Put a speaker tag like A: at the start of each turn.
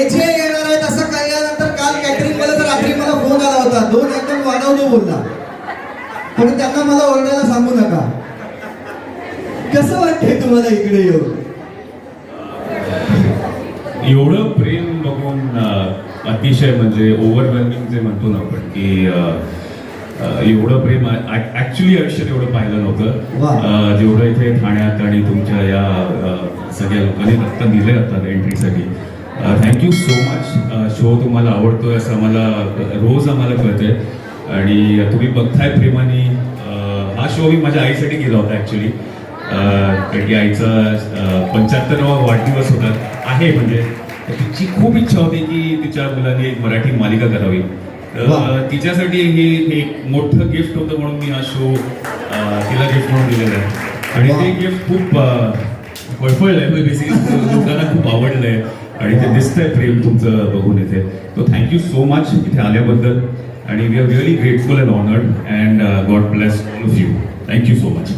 A: जे येणार आहेत असं कळल्यानंतर काल कॅटरिंग मला तर रात्री मला फोन आला होता. दोन एकदम वाढवतो बोलला. पण त्यांना मला ओरडायला सांगू नका. कसं वाटतंय तुम्हाला इकडे येऊन?
B: एवढं प्रेम बघून अतिशय म्हणजे ओव्हरवेल्मिंग जे म्हणतो ना आपण की एवढं प्रेम ऍक्च्युली आयुष्यात एवढं पाहिलं. नव्हतं. जेवढं इथे ठाण्यात आणि तुमच्या या सगळ्या लोकांनी आता दिले आता एंट्रीसाठी thank you so much show तुम्हाला आवडतोय असं आम्हाला रोज आम्हाला कळतंय. आणि तुम्ही बघताय प्रेमाने. अं, हा शो मी माझ्या आईसाठी केला होता ऍक्च्युली कारण की आईचा पंच्याहत्तरावा वाढदिवस होता. आहे म्हणजे. तिची खूप इच्छा होती की तिच्या मुलांनी एक मराठी मालिका करावी. तर तिच्यासाठी हे एक मोठं गिफ्ट होतं म्हणून मी हा शो तिला गिफ्ट म्हणून दिलेला आहे. आणि. ते गिफ्ट खूप अं, फळफळलंय बेसिकली लोकांना खूप आवडलंय. आणि ते दिसतंय प्रेम तुमचं बघून इथे. तो थँक्यू सो मच इथे आल्याबद्दल. आणि we are really grateful and honoured and God bless all of you thank you so much